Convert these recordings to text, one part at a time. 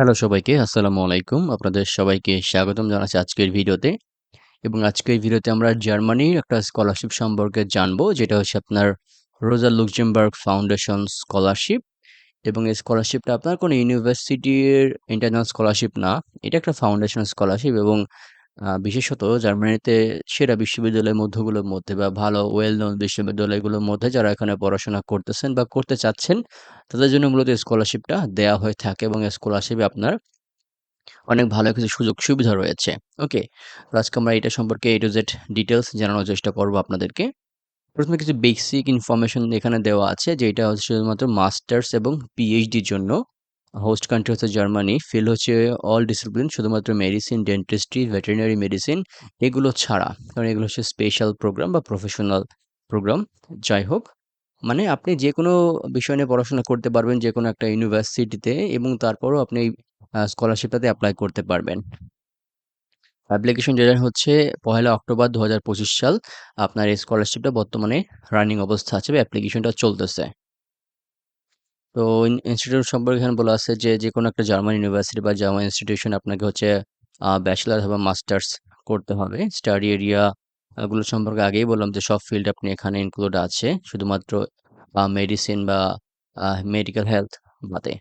Hello সবাইকে, আসসালামু আলাইকুম। আপনাদের সবাইকে স্বাগতম জানাচ্ছি আজকের ভিডিওতে। এবং আজকের ভিডিওতে আমরা জার্মানির একটা স্কলারশিপ সম্পর্কে জানব, যেটা হচ্ছে আপনার রোজা লুকজেমবার্গ ফাউন্ডেশন স্কলারশিপ। এবং এই স্কলারশিপটা আপনার কোনো ইউনিভার্সিটির ইন্টারনাল স্কলারশিপ না। এটা একটা ফাউন্ডেশন স্কলারশিপ এবং বিশেষত জার্মানিতে সেরা বিশ্ববিদ্যালয়ের মধ্যগুলোর মধ্যে বা ভালো ওয়েল নোন বিশ্ববিদ্যালয়গুলোর মধ্যে যারা এখানে পড়াশোনা করতেছেন বা করতে চাচ্ছেন, তাদের জন্য মূলত স্কলারশিপটা দেয়া হয়ে থাকে এবং স্কলারশিপে আপনার অনেক ভালো কিছু সুযোগ সুবিধা রয়েছে। ওকে? তো আজকে আমরা এটা সম্পর্কে A to Z ডিটেইলস জানানোর চেষ্টা করব আপনাদেরকে। প্রথমে কিছু বেসিক ইনফরমেশন এখানে দেওয়া আছে যে এটা হচ্ছে শুধুমাত্র মাস্টার্স এবং পিএইচডির জন্য। হোস্ট কান্ট্রি হচ্ছে জার্মানি। ফিল্ড হচ্ছে অল ডিসিপ্লিন শুধুমাত্র মেডিসিন, ডেন্টিস্ট্রি, ভেটেরিনারি মেডিসিন এগুলো ছাড়া। কারণ এগুলো হচ্ছে স্পেশাল প্রোগ্রাম বা প্রফেশনাল প্রোগ্রাম। যাই হোক, মানে আপনি যে কোনো বিষয় নিয়ে পড়াশোনা করতে পারবেন যে কোনো একটা ইউনিভার্সিটিতে এবং তারপরও আপনি স্কলারশিপটাতে অ্যাপ্লাই করতে পারবেন। অ্যাপ্লিকেশন ডেডলাইন হচ্ছে পহেলা অক্টোবর ২০২৫ সাল। আপনার এই স্কলারশিপটা বর্তমানে রানিং অবস্থা আছে অ্যাপ্লিকেশনটা চলতেছে। তো ইনস্টিটিউট সম্পর্কে এখানে বলা আছে যে, যেকোনো একটা জার্মান ইউনিভার্সিটি বা জার্মান ইনস্টিটিউশন আপনাকে হচ্ছে ব্যাচেলর অথবা মাস্টার্স করতে হবে। স্টাডি এরিয়া গুলো সম্পর্কে আগেই বললাম যে সব ফিল্ড আপনি এখানে ইনক্লুড আছে। শুধুমাত্র মেডিসিন বা মেডিকেল হেলথ বাদে।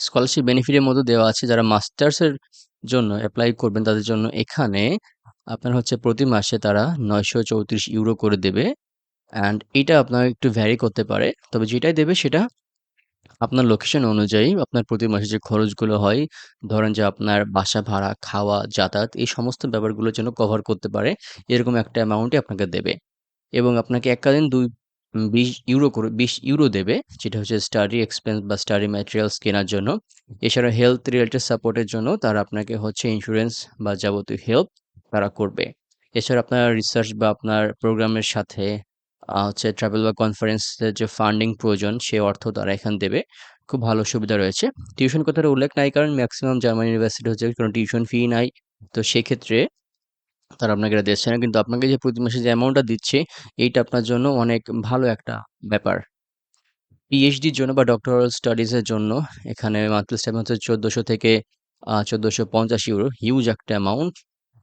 স্কলারশিপ বেনিফিটের মধ্যে দেওয়া আছে যারা মাস্টার্সের জন্য অ্যাপ্লাই করবেন তাদের জন্য এখানে আপনার হচ্ছে প্রতি মাসে তারা ৯৩৪ ইউরো করে দেবে। অ্যান্ড এটা আপনার একটু ভ্যারি করতে পারে। তবে যেটাই দেবে সেটা আপনার লোকেশন অনুযায়ী আপনার প্রতি মাসে যে খরচগুলো হয়, ধরেন যে আপনার বাসা ভাড়া, খাওয়া, যাতায়াত এই সমস্ত ব্যাপারগুলোর জন্য কভার করতে পারে। এরকম একটা অ্যামাউন্টই আপনাকে দেবে। এবং আপনাকে এককালীন দুই ২০ ইউরো করে ২০ ইউরো দেবে। যেটা হচ্ছে স্টাডি এক্সপেন্স বা স্টাডি ম্যাটেরিয়ালস কেনার জন্য। এছাড়া হেলথ রিলেটেড সাপোর্টের জন্য তারা আপনাকে হচ্ছে ইন্স্যুরেন্স বা যাবতীয় হেল্প তারা করবে। এছাড়া আপনার রিসার্চ বা আপনার প্রোগ্রামের সাথে হচ্ছে ট্রাভেল বা কনফারেন্সের যে ফান্ডিং প্রয়োজন সে অর্থ তারা এখানে দেবে। খুব ভালো সুবিধা রয়েছে। টিউশন কথাটা উল্লেখ নাই, কারণ ম্যাক্সিমাম জার্মান ইউনিভার্সিটি হচ্ছে কোনো টিউশন ফি নাই। তো সেক্ষেত্রে তারা আপনাকে এটা দিচ্ছে না। কিন্তু আপনাকে যে প্রতি মাসে যে অ্যামাউন্টটা দিচ্ছে, এইটা আপনার জন্য অনেক ভালো একটা ব্যাপার। পিএইচডির জন্য বা ডক্টরাল স্টাডিজের জন্য এখানে মান্থলি স্টাইপেন্ড হচ্ছে ১৪০০ থেকে চোদ্দোশো ১৪৫০ ইউরো। হিউজ একটা অ্যামাউন্ট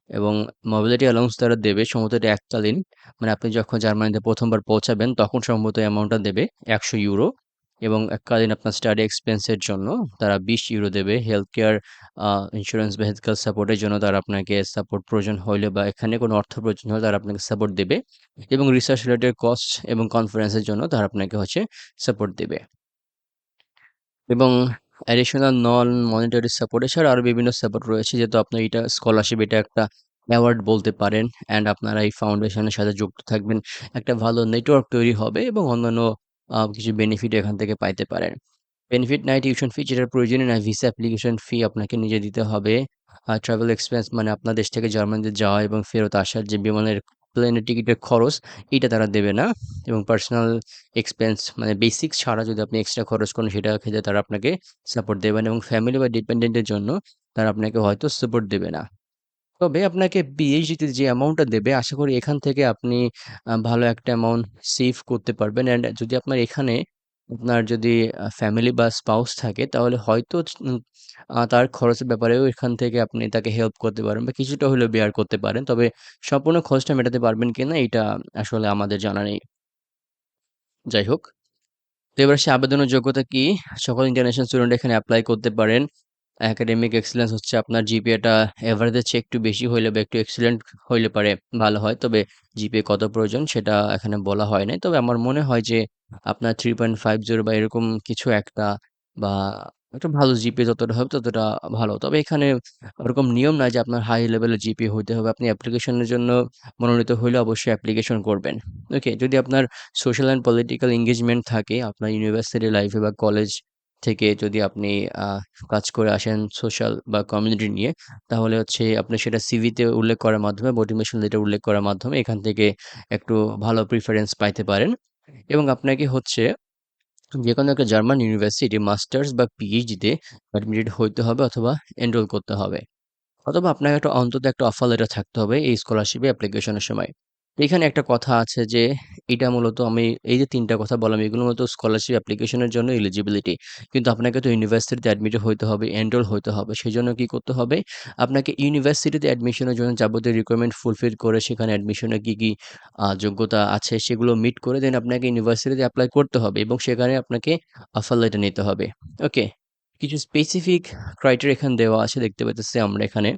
এবং মোবিলিটি অ্যালাউন্স তারা দেবে সম্ভবত এটা এককালীন। মানে আপনি যখন জার্মানিতে প্রথমবার পৌঁছাবেন, তখন সম্ভবত অ্যামাউন্টটা দেবে ১০০ ইউরো এবং এককালীন আপনার স্টাডি এক্সপেন্সের জন্য তারা ২০ ইউরো দেবে। হেলথ কেয়ার আ ইন্সুরেন্স বা হেলথ কেয়ার সাপোর্ট এর জন্য তারা আপনাকে সাপোর্ট প্রয়োজন হইলে বা এখানে কোনো অর্থ প্রয়োজন হলে তারা আপনাকে সাপোর্ট দেবে এবং রিসার্চ রিলেটেড কস্ট এবং কনফারেন্সের জন্য তারা আপনাকে হচ্ছে সাপোর্ট দেবে। এবং অ্যাডিশনাল নন মনিটারি সাপোর্ট এছাড়া আরও বিভিন্ন সাপোর্ট রয়েছে, যেহেতু আপনার এটা স্কলারশিপ এটা একটা অ্যাওয়ার্ড বলতে পারেন অ্যান্ড আপনারা এই ফাউন্ডেশনের সাথে যুক্ত থাকবেন। একটা ভালো নেটওয়ার্ক তৈরি হবে এবং অন্যান্য কিছু বেনিফিট এখান থেকে পাইতে পারেন। বেনিফিট নাই টিউশন ফি যেটার প্রয়োজনই নাই। ভিসা অ্যাপ্লিকেশন ফি আপনাকে নিজে দিতে হবে। আর ট্রাভেল এক্সপেন্স মানে আপনার দেশ থেকে জার্মানিতে যাওয়া এবং ফেরত আসার যে বিমানের প্লেনের টিকিটের খরচ, এটা তারা দেবে না। এবং পার্সোনাল এক্সপেন্স মানে বেসিক ছাড়া যদি আপনি এক্সট্রা খরচ করেন, সেটা ক্ষেত্রে তারা আপনাকে সাপোর্ট দেবেন এবং ফ্যামিলি বা ডিপেন্ডেন্টের জন্য তারা আপনাকে হয়তো সাপোর্ট দেবে না। তবে আপনাকে পিএইচডিতে যে অ্যামাউন্টটা দেবে, আশা করি এখান থেকে আপনি ভালো একটা অ্যামাউন্ট সেভ করতে পারবেন। অ্যান্ড যদি আপনার এখানে আপনার যদি ফ্যামিলি বা স্পাউস থাকে, তাহলে হয়তো তার খরচের ব্যাপারেও এখান থেকে আপনি তাকে হেল্প করতে পারেন বা কিছুটা হলেও বেয়ার করতে পারেন। তবে সম্পূর্ণ খরচটা মেটাতে পারবেন কি না এটা আসলে আমাদের জানা নেই। যাই হোক। তো এবার সে আবেদনের যোগ্যতা কি? সকল ইন্টারন্যাশনাল স্টুডেন্ট এখানে অ্যাপ্লাই করতে পারেন। একাডেমিক এক্সেলেন্স হচ্ছে আপনার জিপিএটা এভারেজের চেয়ে একটু বেশি হইলে বা একটু এক্সিলেন্ট হইলে পারে, ভালো হয়। তবে জিপিএ কত প্রয়োজন সেটা এখানে বলা হয় নাই। তবে আমার মনে হয় যে আপনার 3.50 বা এরকম কিছু একটা বা একটা ভালো জিপিএ যতটা হবে ততটা ভালো। তবে এখানে ওরকম নিয়ম নাই যে আপনার হাই লেভেলের জিপিএ হইতে হবে। আপনি অ্যাপ্লিকেশনের জন্য মনোনীত হইলে অবশ্যই অ্যাপ্লিকেশন করবেন। ওকে? যদি আপনার সোশ্যাল অ্যান্ড পলিটিক্যাল এনগেজমেন্ট থাকে, আপনার ইউনিভার্সিটি লাইফে বা কলেজ থেকে যদি আপনি, আ, কাজ করে আসেন সোশ্যাল বা কমিউনিটি নিয়ে, তাহলে হচ্ছে আপনি সেটা সিভিতে উল্লেখ করার মাধ্যমে মোটিভেশন লেটার উল্লেখ করার মাধ্যমে এখান থেকে একটু ভালো প্রিফারেন্স পাইতে পারেন এবং আপনাকে হচ্ছে যেকোনো একটা জার্মান ইউনিভার্সিটি মাস্টার্স বা পিএইচডিতে অ্যাডমিটেড হইতে হবে অথবা এনরোল করতে হবে। অথবা আপনার একটা অন্তত একটা অফার লেটার থাকতে হবে এই স্কলারশিপে অ্যাপ্লিকেশনের সময়। এখানে একটা কথা আছে যে এটা মূলত আমি এই যে ৩ টা কথা বললাম এগুলো মূলত স্কলারশিপ অ্যাপ্লিকেশনের জন্য এলিজিবিলিটি। কিন্তু আপনাকে তো ইউনিভার্সিটিতে অ্যাডমিট হইতে হবে, এনরোল হইতে হবে। সেজন্য কি করতে হবে? আপনাকে ইউনিভার্সিটিতে অ্যাডমিশনের জন্য যাবতীয় রিকোয়ারমেন্ট ফুলফিল করে সেখানে অ্যাডমিশনের কী কী যোগ্যতা আছে সেগুলো মিট করে দেন আপনাকে ইউনিভার্সিটিতে অ্যাপ্লাই করতে হবে এবং সেখানে আপনাকে অফার লেটার নিতে হবে। ওকে? কিছু স্পেসিফিক ক্রাইটেরিয়া এখানে দেওয়া আছে দেখতে পাইতেছি আমরা এখানে।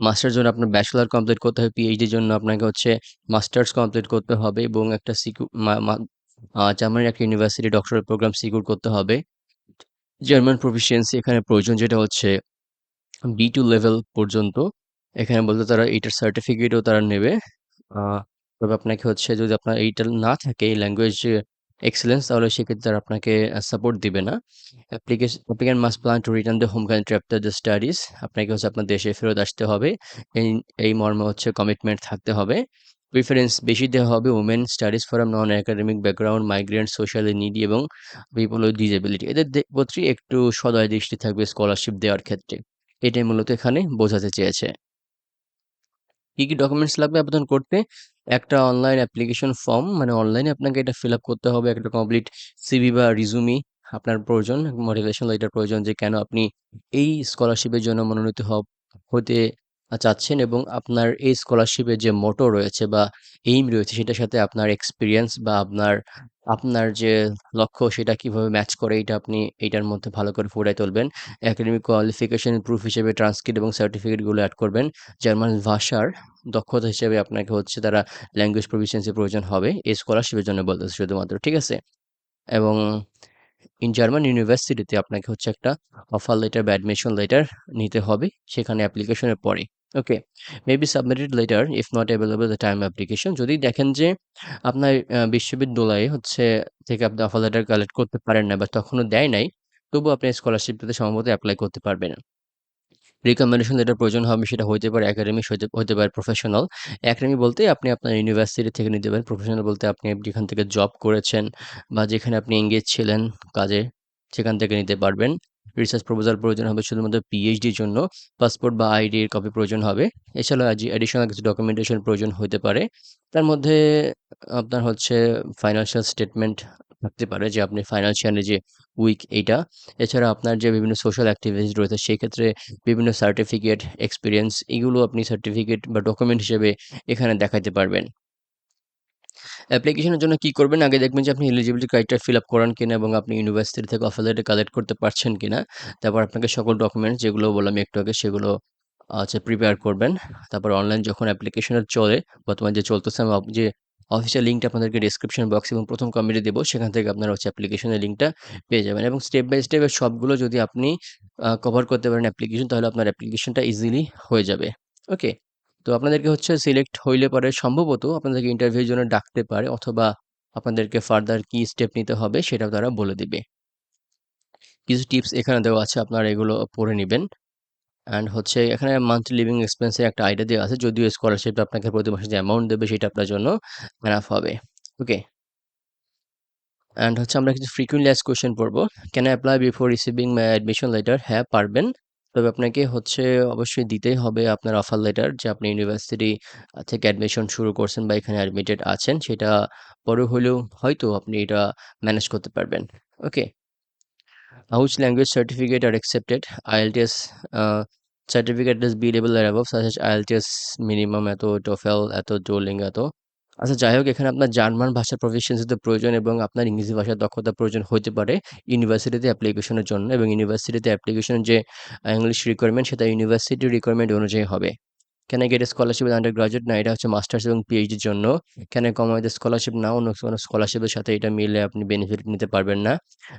মাস্টার্স জন্য আপনার ব্যাচেলার কমপ্লিট করতে হবে। পিএইচডির জন্য আপনাকে হচ্ছে মাস্টার্স কমপ্লিট করতে হবে এবং একটা সিকিউ জার্মানির একটা ইউনিভার্সিটি ডক্টরাল প্রোগ্রাম সিকিউর করতে হবে। জার্মান প্রফিসিয়েন্সি এখানে প্রয়োজন, যেটা হচ্ছে বি টু লেভেল পর্যন্ত। এখানে বলতে তারা এইটার সার্টিফিকেটও তারা নেবে। তবে আপনাকে হচ্ছে যদি আপনার এইটা না থাকে, এই ল্যাঙ্গুয়েজ এক্সেলেন্স তাহলে সেক্ষেত্রে তারা আপনাকে সাপোর্ট দিবে না। Application must plan to return the home country after the studies. আপনাকে হচ্ছে আপনার দেশে ফেরত আসতে হবে। এই এই মর্মে হচ্ছে কমিটমেন্ট থাকতে হবে। প্রিফারেন্স বেশি দেওয়া হবে women studies from non academic background, migrant, socially needy এবং পিপল উইথ ডিসেবিলিটি। এদের প্রতি একটু সদয় দৃষ্টি থাকবে স্কলারশিপ দেওয়ার ক্ষেত্রে। এটাই মূলত এখানে বোঝাতে চেয়েছে। কি, কি ডকুমেন্টস লাগবে আবেদন করতে? একটা অনলাইন অ্যাপ্লিকেশন ফর্ম মানে অনলাইনে আপনাকে এটা ফিল আপ করতে হবে। একটা কমপ্লিট সিভি বা রিজুমি আপনার প্রয়োজন, মোটিভেশন লেটার প্রয়োজন যে কেন আপনি এই স্কলারশিপের জন্য মনোনীত হব হতে চাচ্ছেন এবং আপনার এই স্কলারশিপের যে মোটো রয়েছে বা এইম রয়েছে সেটার সাথে আপনার এক্সপিরিয়েন্স বা আপনার, আপনার যে লক্ষ্য সেটা কীভাবে ম্যাচ করে এটা আপনি এইটার মধ্যে ভালো করে ফুটায় তুলবেন। একাডেমিক কোয়ালিফিকেশন প্রুফ হিসেবে ট্রান্সক্রিপ্ট এবং সার্টিফিকেটগুলো অ্যাড করবেন। জার্মান ভাষার দক্ষতা হিসেবে আপনাকে হচ্ছে তারা ল্যাঙ্গুয়েজ প্রফিসিয়েন্সি প্রয়োজন হবে। এই স্কলারশিপের জন্য বলতেছে শুধুমাত্র। ঠিক আছে? এবং ইন জার্মান ইউনিভার্সিটিতে আপনাকে হচ্ছে একটা অফার লেটার বা অ্যাডমিশন লেটার নিতে হবে সেখানে অ্যাপ্লিকেশনের পরে। Okay? May be submitted letter if not available the time application যদি দেখেন যে আপনার বিশ্ববিদ্যালয়ে হচ্ছে থেকে আপনি অফার লেটার কালেক্ট করতে পারেন না বা তখনও দেয় নাই, তবুও আপনি স্কলারশিপ পেতে সম্ভবত এপ্লাই করতে পারবেন। রিকমেন্ডেশন লেটার প্রয়োজন হবে সেটা হইতে পারে একাডেমিক হইতে পারে প্রফেশনাল। একাডেমি বলতে আপনি আপনার ইউনিভার্সিটি থেকে নিতে পারেন। প্রফেশনাল বলতে আপনি যেখান থেকে জব করেছেন বা যেখানে আপনি এনগেজ ছিলেন কাজে, সেখান থেকে নিতে পারবেন। রিসার্চ প্রপোজাল প্রয়োজন হবে শুধুমাত্র পিএইচডির জন্য। পাসপোর্ট বা আইডির কপি প্রয়োজন হবে। এছাড়াও অ্যাডিশনাল কিছু ডকুমেন্টেশন প্রয়োজন হতে পারে। তার মধ্যে আপনার হচ্ছে ফাইন্যান্সিয়াল স্টেটমেন্ট থাকতে পারে যে আপনি ফাইন্যান্সিয়ালি যে উইক এইটা। এছাড়া আপনার যে বিভিন্ন সোশ্যাল অ্যাক্টিভিটিস রয়েছে সেক্ষেত্রে বিভিন্ন সার্টিফিকেট, এক্সপিরিয়েন্স এগুলো আপনি সার্টিফিকেট বা ডকুমেন্ট হিসেবে এখানে দেখাতে পারবেন। অ্যাপ্লিকেশনের জন্য কি করবেন? আগে দেখবেন যে আপনি এলিজিবিলিটি ক্রাইটেরিয়া ফিল আপ করান কিনা এবং আপনি ইউনিভার্সিটি থেকে অফার লেটার কালেক্ট করতে পারছেন কিনা। তারপর আপনাকে সকল ডকুমেন্টস যেগুলো বললাম একটু আগে সেগুলো আচ্ছা প্রিপেয়ার করবেন। তারপর অনলাইন যখন অ্যাপ্লিকেশনের চলে, বর্তমানে যে চলতেছে, আমি যে অফিসিয়াল লিঙ্কটা আপনাদেরকে ডেসক্রিপশন বক্স এবং প্রথম কমেন্টে দেবো, সেখান থেকে আপনারা হচ্ছে অ্যাপ্লিকেশনের লিঙ্কটা পেয়ে যাবেন এবং স্টেপ বাই স্টেপ সবগুলো যদি আপনি কভার করতে পারেন অ্যাপ্লিকেশন তাহলে আপনার অ্যাপ্লিকেশনটা ইজিলি হয়ে যাবে। ওকে? তো আপনাদেরকে হচ্ছে সিলেক্ট হইলে পরে সম্ভবত আপনাদেরকে ইন্টারভিউর জন্য ডাকতে পারে অথবা আপনাদেরকে ফার্দার কি স্টেপ নিতে হবে সেটাও তারা বলে দিবে। কিছু টিপস এখানে দেওয়া আছে আপনারা এগুলো পড়ে নিবেন। অ্যান্ড হচ্ছে এখানে মান্থলি লিভিং এক্সপেন্স এর একটা আইডিয়া দেওয়া আছে। যদিও স্কলারশিপ আপনাকে প্রতি মাসে যে অ্যামাউন্ট দেবে সেটা আপনার জন্য এনাফ হবে। ওকে? অ্যান্ড হচ্ছে আমরা কিছু ফ্রিকুয়েন্টলি অ্যাস্কড কোয়েশ্চেন পড়ব can apply before receiving my admission letter? হ্যাঁ, পারবেন। তবে আপনাকে হচ্ছে অবশ্যই দিতেই হবে আপনার অফার লেটার যে আপনি ইউনিভার্সিটি থেকে অ্যাডমিশন শুরু করছেন বা এখানে অ্যাডমিটেড আছেন সেটা পরে হলেও হয়তো আপনি এটা ম্যানেজ করতে পারবেন। Okay? Are accepted? IELTS uh, certificate is B level or above such as IELTS minimum এত, টোফেল এত, Duolingo এত। আচ্ছা যাই হোক এখানে আপনার জার্মান ভাষার প্রফেশনসিতে প্রয়োজন এবং আপনার ইংরেজি ভাষার দক্ষতা প্রয়োজন হতে পারে ইউনিভার্সিটিতে অ্যাপ্লিকেশনের জন্য এবং ইউনিভার্সিটিতে অ্যাপ্লিকেশনের যে ইংলিশ রিকোয়ারমেন্ট সেটা ইউনিভার্সিটির রিকোয়ারমেন্ট অনুযায়ী হবে। Can I get scholarship undergraduate না, এটা হচ্ছে মাস্টার্স এবং পিএইচডির জন্য। Can I come scholarship? না অন্য কোনো স্কলারশিপের সাথে এটা মিলে আপনি বেনিফিট নিতে পারবেন না।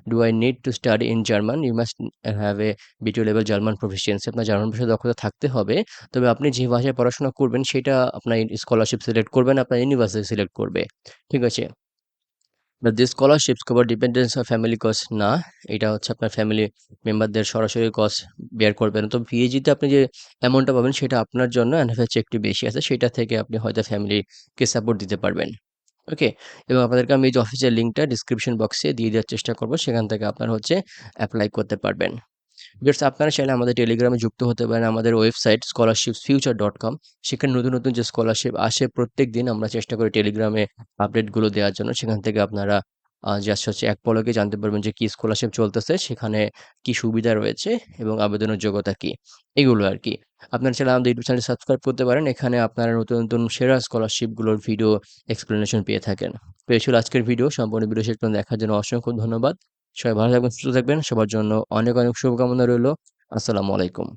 Do I need to study in German? You must have a B two level German proficiency আপনার জার্মান ভাষায় দক্ষতা থাকতে হবে। তবে আপনি যে ভাষায় পড়াশোনা করবেন, সেটা আপনার স্কলারশিপ সিলেক্ট করবেন, আপনার ইউনিভার্সিটি সিলেক্ট করবে। ঠিক আছে? But this scholarships cover dependence of family cost না, এটা হচ্ছে আপনার ফ্যামিলি মেম্বারদের সরাসরি কস্ট বেয়ার করবেন। তো পিএজিতে আপনি যে অ্যামাউন্টটা পাবেন সেটা আপনার জন্য এনএফের চেয়ে একটু বেশি আছে। সেটা থেকে আপনি হয়তো ফ্যামিলিকে সাপোর্ট দিতে পারবেন। ওকে? এবং আপনাদেরকে আমি এই যে অফিসের লিঙ্কটা ডিসক্রিপশন বক্সে দিয়ে দেওয়ার চেষ্টা করব সেখান থেকে আপনার হচ্ছে অ্যাপ্লাই করতে পারবেন। ভিউয়ার্স আপনারা চাইলে আমাদের টেলিগ্রামে যুক্ত হতে পারেন আমাদের website scholarship future dot com সেখানে নতুন, নতুন যে স্কলারশিপ আসে প্রত্যেকদিন আমরা চেষ্টা করি টেলিগ্রামে আপডেটগুলো দেওয়ার জন্য। সেখান থেকে আপনারা জাস্ট হচ্ছে এক পলকে জানতে পারবেন যে কি স্কলারশিপ চলতেছে, সেখানে কি সুবিধা রয়েছে এবং আবেদনের যোগ্যতা কি, এগুলো আর কি আপনারা চাইলে আমাদের ইউটিউব চ্যানেলটি সাবস্ক্রাইব করতে পারেন। এখানে আপনারা নতুন, নতুন সেরা স্কলারশিপগুলোর ভিডিও এক্সপ্লেনেশন পেয়ে থাকেন। এই আজকের ভিডিও। সম্পূর্ণ ভিডিও পর্যন্ত দেখার জন্য অসংখ্য ধন্যবাদ। সবাই ভালো থাকবেন, সুস্থ থাকবেন। সবার জন্য অনেক, অনেক শুভকামনা রইল আসসালামু আলাইকুম।